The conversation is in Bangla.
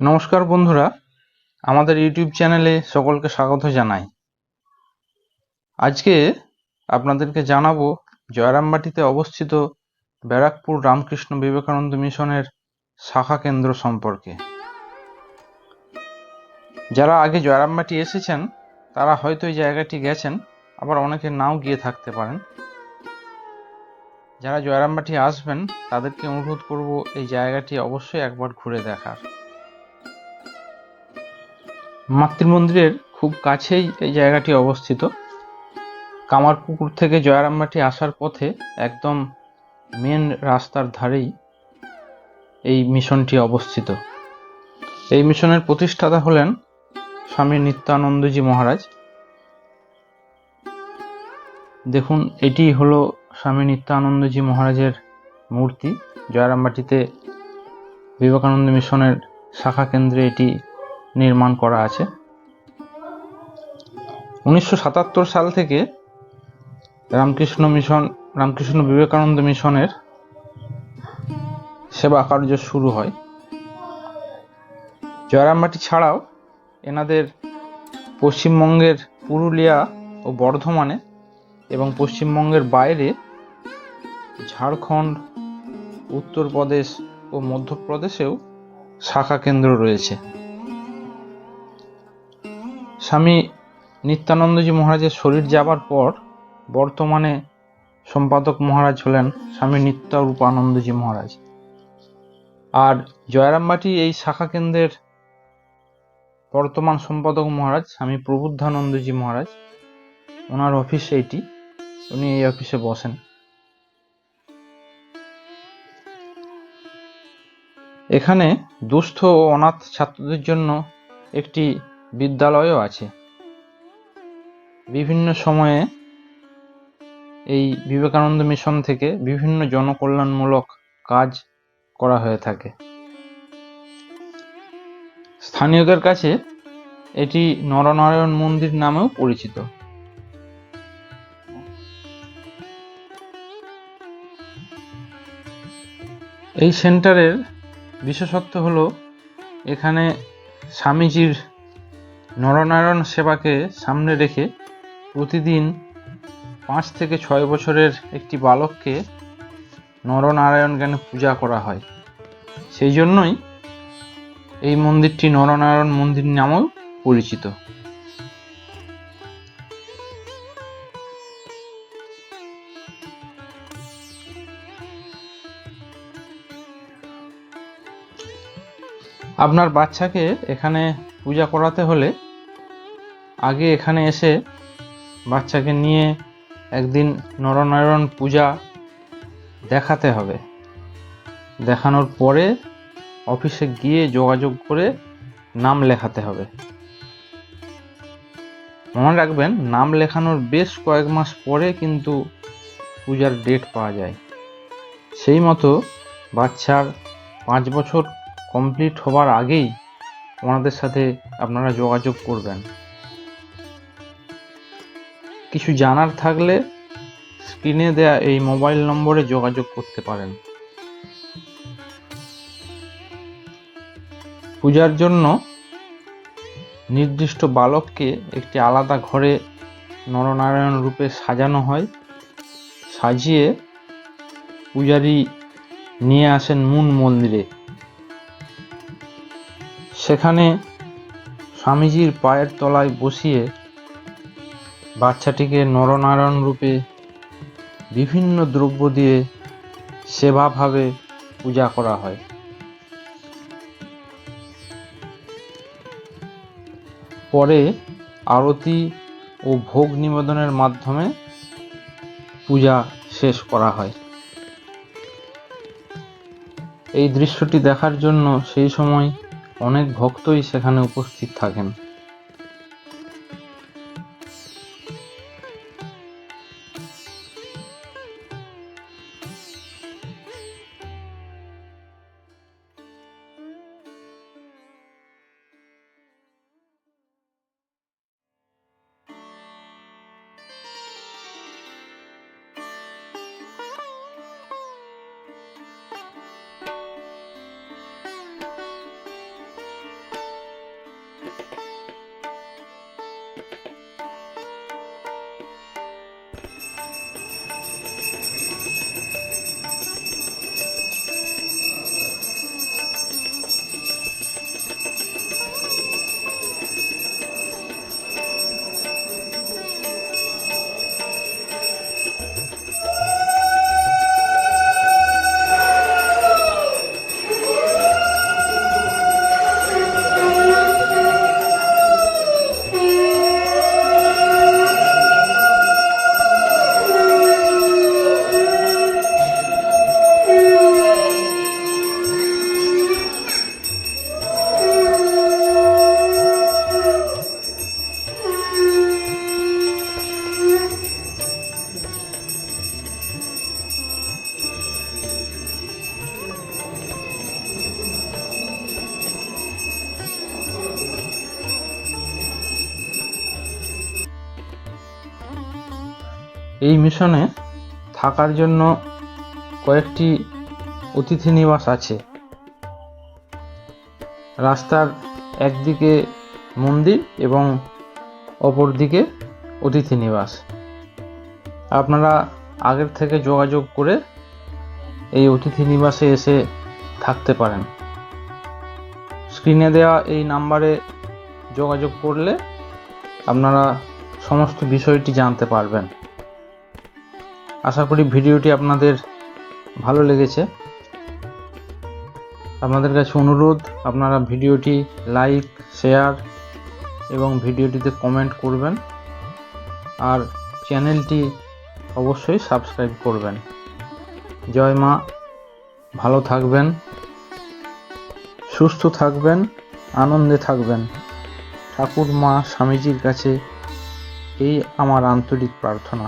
নমস্কার বন্ধুরা, আমাদের ইউটিউব চ্যানেলে সকলকে স্বাগত জানাই। আজকে আপনাদেরকে জানাব জয়রামবাটিতে অবস্থিত ব্যারাকপুর রামকৃষ্ণ বিবেকানন্দ মিশনের শাখা কেন্দ্র সম্পর্কে। যারা আগে জয়রামবাটি এসেছেন, তারা হয়তো এই জায়গাটি গেছেন, আবার অনেকে নাও গিয়ে থাকতে পারেন। যারা জয়রামবাটি আসবেন, তাদেরকে অনুরোধ করব এই জায়গাটি অবশ্যই একবার ঘুরে দেখার। মাতৃমন্দিরের খুব কাছেই এই জায়গাটি অবস্থিত। কামারপুকুর থেকে জয়রামবাটি আসার পথে একদম মেন রাস্তার ধারেই এই মিশনটি অবস্থিত। এই মিশনের প্রতিষ্ঠাতা হলেন স্বামী নিত্যানন্দজি মহারাজ। দেখুন, এটি হলো স্বামী নিত্যানন্দজি মহারাজের মূর্তি। জয়রামবাটিতে বিবেকানন্দ মিশনের শাখা কেন্দ্রে এটি নির্মাণ করা আছে। উনিশশো সাতাত্তর সাল থেকে রামকৃষ্ণ মিশন, রামকৃষ্ণ বিবেকানন্দ মিশনের সেবা কার্য শুরু হয়। জয়রামবাটি ছাড়াও এনাদের পশ্চিমবঙ্গের পুরুলিয়া ও বর্ধমানে এবং পশ্চিমবঙ্গের বাইরে ঝাড়খণ্ড, উত্তরপ্রদেশ ও মধ্যপ্রদেশেও শাখা কেন্দ্র রয়েছে। স্বামী নিত্যানন্দজি মহারাজের শরীর যাবার পর বর্তমানে সম্পাদক মহারাজ হলেন স্বামী নিত্যারূপানন্দজি মহারাজ। আর জয়রামবাটি এই শাখা কেন্দ্রের বর্তমান সম্পাদক মহারাজ, স্বামী প্রবুদ্ধানন্দজি মহারাজ, ওনার অফিস এইটি, উনি এই অফিসে বসেন। এখানে দুস্থ ও অনাথ ছাত্রদের জন্য একটি বিদ্যালয়ও আছে। বিভিন্ন সময়ে এই বিবেকানন্দ মিশন থেকে বিভিন্ন জনকল্যাণমূলক কাজ করা হয়ে থাকে। স্থানীয়দের কাছে এটি নরনারায়ণ মন্দির নামেও পরিচিত। এই সেন্টারের বিশেষত্ব হলো, এখানে স্বামীজির নরনারায়ণ সেবাকে সামনে রেখে প্রতিদিন পাঁচ থেকে ছয় বছরের একটি বালককে নরনারায়ণ জ্ঞানে পূজা করা হয়। সেই জন্যই এই মন্দিরটি নরনারায়ণ মন্দির নামেও পরিচিত। আপনার বাচ্চাকে এখানে পূজা করাতে হলে আগে এখানে এসে বাচ্চাকে নিয়ে একদিন নরনারায়ণ পূজা দেখাতে হবে। দেখানোর পরে অফিসে গিয়ে যোগাযোগ করে নাম লেখাতে হবে। মনে রাখবেন, নাম লেখানোর বেশ কয়েক মাস পরে কিন্তু পূজার ডেট পাওয়া যায়। সেই মতো বাচ্চার পাঁচ বছর কমপ্লিট হবার আগেই ওনাদের সাথে আপনারা যোগাযোগ করবেন। কিছু জানার থাকলে স্ক্রিনে দেয়া এই মোবাইল নম্বরে যোগাযোগ করতে পারেন। পূজার জন্য নির্দিষ্ট বালককে একটি আলাদা ঘরে নরনারায়ণ রূপে সাজানো হয়। সাজিয়ে পূজারী নিয়ে আসেন মূল মন্দিরে। সেখানে স্বামীজির পায়ের তলায় বসিয়ে বাচ্চাটিকে নরনারায়ণ রূপে বিভিন্ন দ্রব্য দিয়ে সেবাভাবে পূজা করা হয়। পরে আরতি ও ভোগ নিবেদনের মাধ্যমে পূজা শেষ করা হয়। এই দৃশ্যটি দেখার জন্য সেই সময় অনেক ভক্তই সেখানে উপস্থিত থাকেন। এই মিশনে থাকার জন্য কয়েকটি অতিথি নিবাস আছে। রাস্তার একদিকে মন্দির এবং অপর দিকে অতিথি নিবাস। আপনারা আগের থেকে যোগাযোগ করে এই অতিথি নিবাসে এসে থাকতে পারেন। স্ক্রিনে দেওয়া এই নাম্বারে যোগাযোগ করলে আপনারা সমস্ত বিষয়টি জানতে পারবেন। আশা করি ভিডিওটি আপনাদের ভালো লেগেছে। আপনাদের কাছে অনুরোধ, আপনারা ভিডিওটি লাইক, শেয়ার এবং ভিডিওটিতে কমেন্ট করবেন আর চ্যানেলটি অবশ্যই সাবস্ক্রাইব করবেন। জয় মা, ভালো থাকবেন, সুস্থ থাকবেন, আনন্দে থাকবেন। ঠাকুর মা স্বামীজির কাছে এই আমার আন্তরিক প্রার্থনা।